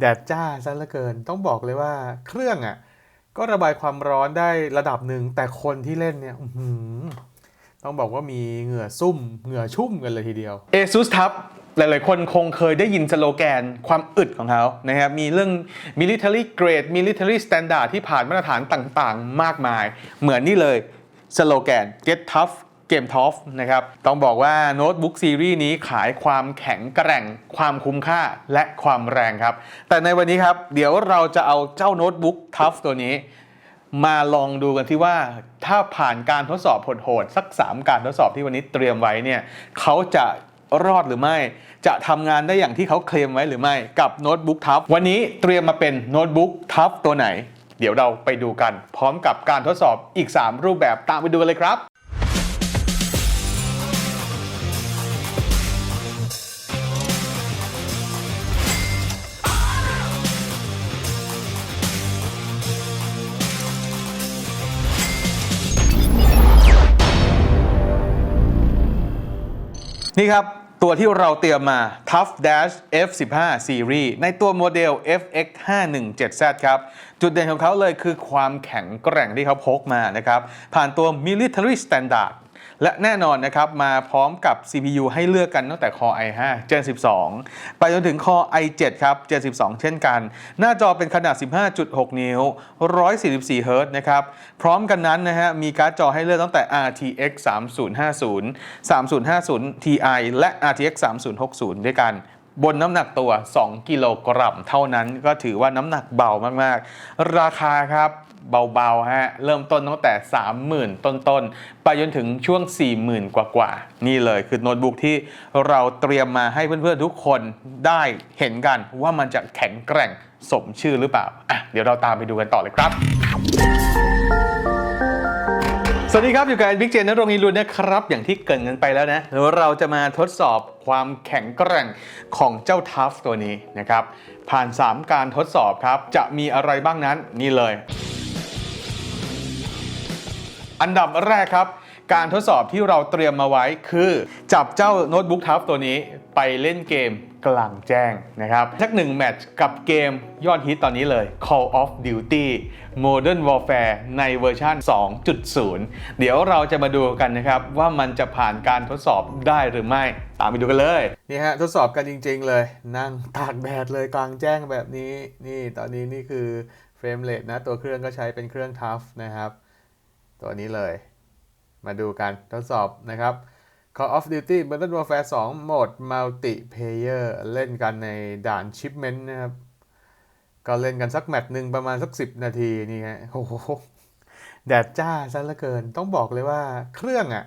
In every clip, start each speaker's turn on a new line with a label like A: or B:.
A: แดดจ้าซะเหลือเกิน ต้องบอกเลยว่าเครื่องอะก็ระบายความร้อนได้ระดับหนึ่งแต่คนที่เล่นเนี่ยต้องบอกว่ามีเหงื่อซุ่ม เหงื่อชุ่มกันเลยทีเดียว
B: ASUS ทับหลาย ๆ คนคงเคยได้ยินสโลแกนความอึดของเขานะครับ มีเรื่อง military grade military standard ที่ผ่านมาตรฐานต่าง ๆ มากมาย เหมือนนี่เลยสโลแกน get tough game tough นะครับต้องบอกว่าโน้ตบุ๊กซีรีส์นี้ขายความแข็งแกร่ง ความคุ้มค่าและความแรงครับ แต่ในวันนี้ครับ เดี๋ยวเราจะเอาเจ้าโน้ตบุ๊ก tough ตัวนี้ มาลองดูกันที่ว่าถ้าผ่านการทดสอบโหดๆสัก 3 การทดสอบที่วันนี้เตรียมไว้เนี่ยเขาจะรอดหรือไม่ จะทำงานได้อย่างที่เขาเคลมไว้หรือไม่กับโน้ตบุ๊กทัฟวันนี้เตรียมมาเป็นโน้ตบุ๊กทัฟตัวไหน เดี๋ยวเราไปดูกัน พร้อมกับการทดสอบอีก 3 รูปแบบตามไปดูกันเลยครับ นี่ครับ ตัวที่เราเตรียมมา Tough Dash F15 Series ในตัวโมเดล FX 517Z ครับ จุดเด่นของเขาเลยคือความแข็งแกร่งที่เขาพกมานะครับ ผ่านตัว Military Standard และแน่นอนนะครับมาพร้อมกับ CPU ให้เลือกกันตั้งแต่ Core i5 Gen 12 ไปจนถึง Core i7 ครับ Gen 12 เช่นกัน หน้าจอเป็นขนาด 15.6 นิ้ว 144 Hz นะครับ พร้อมกันนั้นนะฮะมีการ์ดจอให้เลือกตั้งแต่ RTX 3050 3050 Ti และ RTX 3060 ด้วยกันบนน้ำหนักตัว 2 กิโลกรัมเท่านั้นก็ถือว่าน้ำหนักเบามาก ๆ ราคาครับ เบาๆฮะเริ่มต้นตั้งแต่ 30,000 ต้นๆ ไปจนถึงช่วง 40,000 กว่าๆ นี่เลยคือโน้ตบุ๊กที่เราเตรียมมาให้เพื่อนๆ ทุกคนได้เห็นกันว่ามันจะแข็งแกร่งสมชื่อหรือเปล่าอะเดี๋ยวเราตามไปดูกันต่อเลยครับ สวัสดีครับ อยู่กับบิ๊กเจนนรงค์นีรุนนะครับ อย่างที่เกรินกันไปแล้วนะเราจะมาทดสอบความแข็งแกร่งของเจ้าทัฟตัวนี้นะครับผ่าน 3 การทดสอบครับจะมีอะไรบ้างนั้นนี่เลย อันดับแรกครับ การทดสอบที่เราเตรียมมาไว้คือ จับเจ้าโน้ตบุ๊กทัฟตัวนี้ไปเล่นเกมกลางแจ้งนะครับสักหนึ่งแมตช์กับเกมยอดฮิตตอนนี้เลย Call of Duty Modern Warfare ในเวอร์ชัน2.0 เดี๋ยวเราจะมาดูกันนะครับว่ามันจะผ่านการทดสอบได้หรือไม่ ตามไปดูกันเลย
A: นี่ฮะ ทดสอบกันจริงๆเลย นั่งตากแดดเลยกลางแจ้งแบบนี้ นี่ตอนนี้นี่คือเฟรมเรทนะ ตัวเครื่องก็ใช้เป็นเครื่องทัฟนะครับ ตัวนี้เลย มาดูกันทดสอบนะครับ Call of Duty Modern Warfare 2 โหมด Multiplayer เล่นกันในด่าน Shipment นะครับ ก็เล่นกันสักแมตช์หนึ่งประมาณสัก 10 นาทีนี่ฮะโอ้โหแดดจ้าซะเหลือเกิน ต้องบอกเลยว่าเครื่องอะ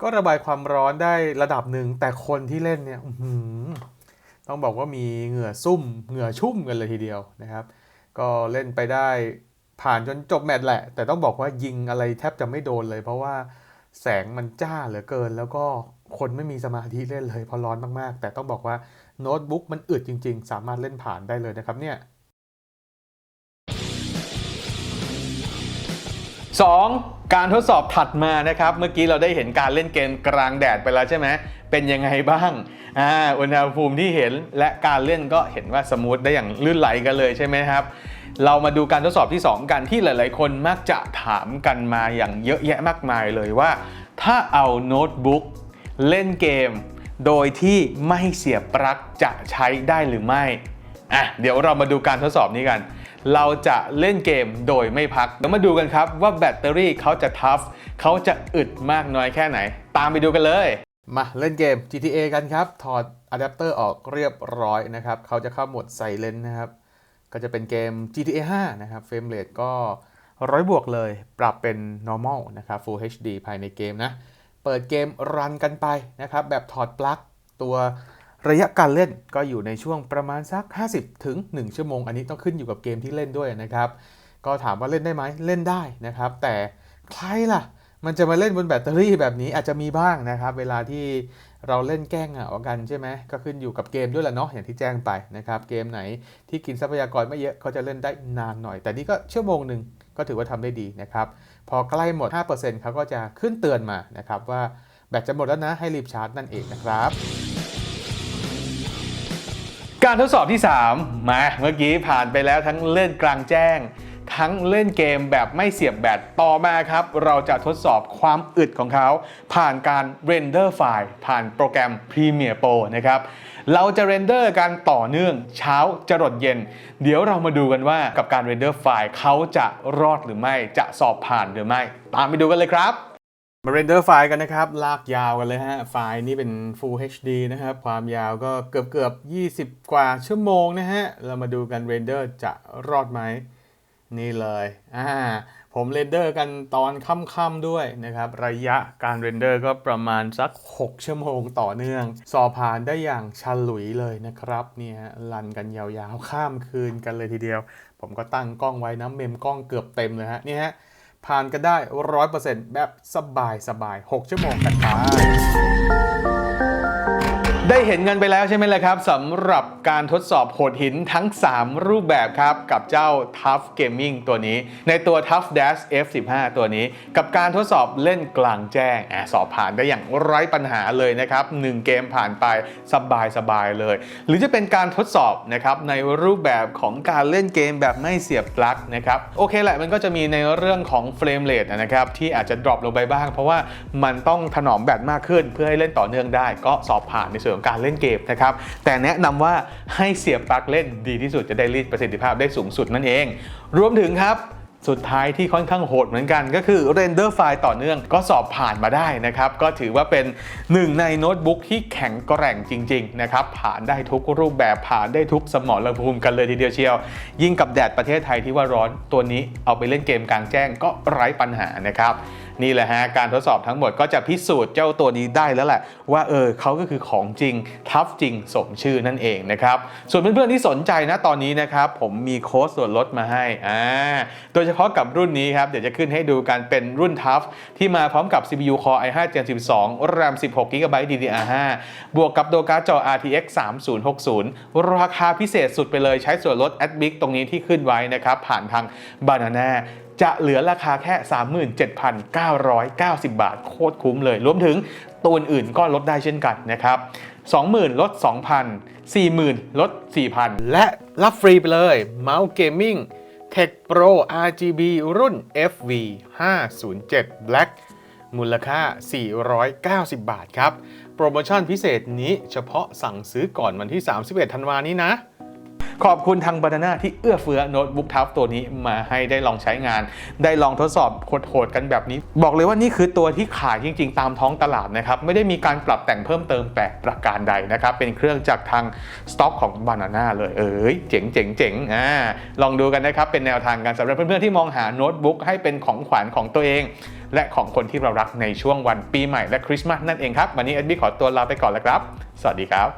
A: ก็ระบายความร้อนได้ระดับหนึ่ง แต่คนที่เล่นเนี่ยต้องบอกว่ามีเหงื่อซุ่ม เหงื่อชุ่มกันเลยทีเดียวนะครับ ก็เล่นไปได้ ผ่านจนจบแมตช์แหละ แต่ต้องบอกว่ายิงอะไรแทบจะไม่โดนเลย เพราะว่าแสงมันจ้าเหลือเกิน แล้วก็คนไม่มีสมาธิเล่นเลยเพราะร้อนมากๆ แต่ต้องบอกว่าโน้ตบุ๊กมันอึดจริง ๆ สามารถเล่นผ่านได้เลยนะครับเนี่ย
B: 2. การทดสอบถัดมานะครับ เมื่อกี้เราได้เห็นการเล่นเกมกลางแดดไปแล้วใช่ไหมเป็นยังไงบ้างอ่าอุณหภูมิที่เห็นและการเล่นก็เห็นว่าสมูทได้อย่างลื่นไหลกันเลยใช่ไหมครับ เรามาดูการทดสอบที่ 2 กันที่หลาย ๆ คนมักจะถามกันมาอย่างเยอะแยะมากมายเลยว่า ถ้าเอาโน้ตบุ๊กเล่นเกม โดยที่ไม่เสียบปลั๊กจะใช้ได้หรือไม่อะเดี๋ยวเรามาดูการทดสอบนี้กัน เราจะเล่นเกมโดยไม่พักเดี๋ยวมาดูกันครับว่าแบตเตอรี่เขาจะทัฟเขาจะอึดมากน้อยแค่ไหน ตามไปดูกันเลย
A: มาเล่นเกม GTA กันครับ ถอดอะแดปเตอร์ออกเรียบร้อยนะครับ เขาจะเข้าโหมดไซเลนนะครับ ก็จะเป็นเกม GTA 5 นะครับเฟรมเรทก็ร้อยบวกเลยปรับเป็น normal นะครับ Full HD ภายในเกมนะ เปิดเกมรันกันไปนะครับ แบบถอดปลั๊กตัวระยะการเล่นก็อยู่ในช่วงประมาณสัก 50 ถึง 1 ชั่วโมง อันนี้ต้องขึ้นอยู่กับเกมที่เล่นด้วยนะครับ ก็ถามว่าเล่นได้ไหมเล่นได้นะครับ แต่ใครล่ะ มันจะมาเล่นบนแบตเตอรี่แบบนี้อาจจะมีบ้างนะครับ เวลาที่เราเล่นแกล้งเหงากันใช่ไหมก็ขึ้นอยู่กับเกมด้วยแหละเนาะอย่างที่แจ้งไปนะครับ เกมไหนที่กินทรัพยากรไม่เยอะก็จะเล่นได้นานหน่อย แต่นี่ก็ชั่วโมงหนึ่งก็ถือว่าทำได้ดีนะครับ พอใกล้หมด 5%เขาก็จะขึ้นเตือนมานะครับว่าแบตจะหมดแล้วนะให้รีบชาร์จนั่นเองนะครับ
B: การทดสอบที่ 3 มา เมื่อกี้ผ่านไปแล้วทั้งเล่นกลางแจ้ง ทั้งเล่นเกมแบบไม่เสียบแบตต่อมาครับ เราจะทดสอบความอึดของเขา ผ่านการเรนเดอร์ไฟล์ผ่านโปรแกรม Premiere Pro นะครับเราจะเรนเดอร์กันต่อเนื่องเช้าจรดเย็น เดี๋ยวเรามาดูกันว่ากับการเรนเดอร์ไฟล์เขาจะรอดหรือไม่จะสอบผ่านหรือไม่ ตามไปดูกันเลยครับ
A: มาเรนเดอร์ไฟล์กันนะครับ ลากยาวกันเลยฮะ ไฟล์นี้เป็น Full HD นะครับ ความยาวก็เกือบเกือบ 20 กว่าชั่วโมงนะฮะ เรามาดูกันเรนเดอร์จะรอดไหม นี่เลยอ่าผมเรนเดอร์กันตอนค่ำๆด้วยนะครับ ระยะการเรนเดอร์ก็ประมาณสัก 6 ชั่วโมงต่อเนื่อง สอบผ่านได้อย่างฉลุยเลยนะครับเนี่ยฮะรันกันยาวๆ ข้ามคืนกันเลยทีเดียว ผมก็ตั้งกล้องไว้นะเมมกล้องเกือบเต็มเลยฮะนี่ฮะผ่านกันได้ 100%แบบสบายสบายๆ6ชั่วโมงกันไป
B: ได้เห็นกันไปแล้วใช่ไหมล่ะครับสำหรับการทดสอบโหดหินทั้ง 3 รูปแบบครับ กับเจ้า Tough Gaming ตัวนี้ ในตัว Tough Dash F15 ตัวนี้ กับการทดสอบเล่นกลางแจ้งอะสอบผ่านได้อย่างไร้ปัญหาเลยนะครับ 1 เกมผ่านไปสบายสบายๆเลย หรือจะเป็นการทดสอบนะครับในรูปแบบของการเล่นเกมแบบไม่เสียบปลั๊กนะครับโอเคแหละมันก็จะมีในเรื่องของเฟรมเรทนะครับที่อาจจะดรอปลงไปบ้าง เพราะว่ามันต้องถนอมแบตมากขึ้นเพื่อให้เล่นต่อเนื่องได้ ก็สอบผ่านในส่วนของการเล่นเกมนะครับ แต่แนะนำว่าให้เสียบปลั๊กเล่นดีที่สุดจะได้รีดประสิทธิภาพได้สูงสุดนั่นเอง รวมถึงครับสุดท้ายที่ค่อนข้างโหดเหมือนกันก็คือเรนเดอร์ไฟล์ต่อเนื่องก็สอบผ่านมาได้นะครับ ก็ถือว่าเป็นหนึ่งในโน้ตบุ๊กที่แข็งแกร่งจริง ๆ นะครับ ผ่านได้ทุกรูปแบบผ่านได้ทุกสมรภูมิกันเลยทีเดียวเชียว ยิ่งกับแดดประเทศไทยที่ว่าร้อนตัวนี้เอาไปเล่นเกมกลางแจ้งก็ไร้ปัญหานะครับ นี่แหละฮะการทดสอบทั้งหมดก็จะพิสูจน์เจ้าตัวนี้ได้แล้วแหละ ว่าเออเขาก็คือของจริงทับจริงสมชื่อนั่นเองนะครับส่วนเพื่อนๆที่สนใจนะตอนนี้นะครับผมมีโค้ดส่วนลดมาให้อ่าโดยเฉพาะกับรุ่นนี้ครับเดี๋ยวจะขึ้นให้ดูกันเป็นรุ่นทัฟที่มาพร้อมกับ CPU Core i5 Gen 12 RAM 16 GB DDR5 บวกกับตัวการ์ดจอ RTX 3060 ราคาพิเศษสุดไปเลยใช้ส่วนลด a d b i c ตรงนี้ที่ขึ้นไว้นะครับผ่านทาง Banana จะเหลือราคาแค่ 37,990 บาท โคตรคุ้มเลย รวมถึงตัวอื่นก็ลดได้เช่นกันนะครับ20,000 ลด 2,000 40,000 ลด 4,000
A: และรับฟรีไปเลยเมาส์เกมมิ่ง Tech Pro RGB รุ่น FV 507 Black มูลค่า 490 บาทครับ โปรโมชั่นพิเศษนี้เฉพาะสั่งซื้อก่อนวันที่ 31 ธันวานี้นะ
B: ขอบคุณทางบานาน่าที่เอื้อเฟื้อโน้ตบุ๊กทับตัวนี้มาให้ได้ลองใช้งาน ได้ลองทดสอบโหดๆกันแบบนี้ บอกเลยว่านี่คือตัวที่ขายจริง ๆ ตามท้องตลาดนะครับไม่ได้มีการปรับแต่งเพิ่มเติมแปลกประการใดนะครับเป็นเครื่องจากทางสต็อกของบานาน่าเลยเอ้ยเจ๋งเจ๋งเจ๋งอ่าลองดูกันนะครับเป็นแนวทางการสำหรับเพื่อนๆที่มองหาโน้ตบุ๊กให้เป็นของขวัญของตัวเอง และของคนที่เรารักในช่วงวันปีใหม่และคริสต์มาสนั่นเองครับวันนี้เอ็ดดี้ขอตัวลาไปก่อนแล้วครับ สวัสดีครับ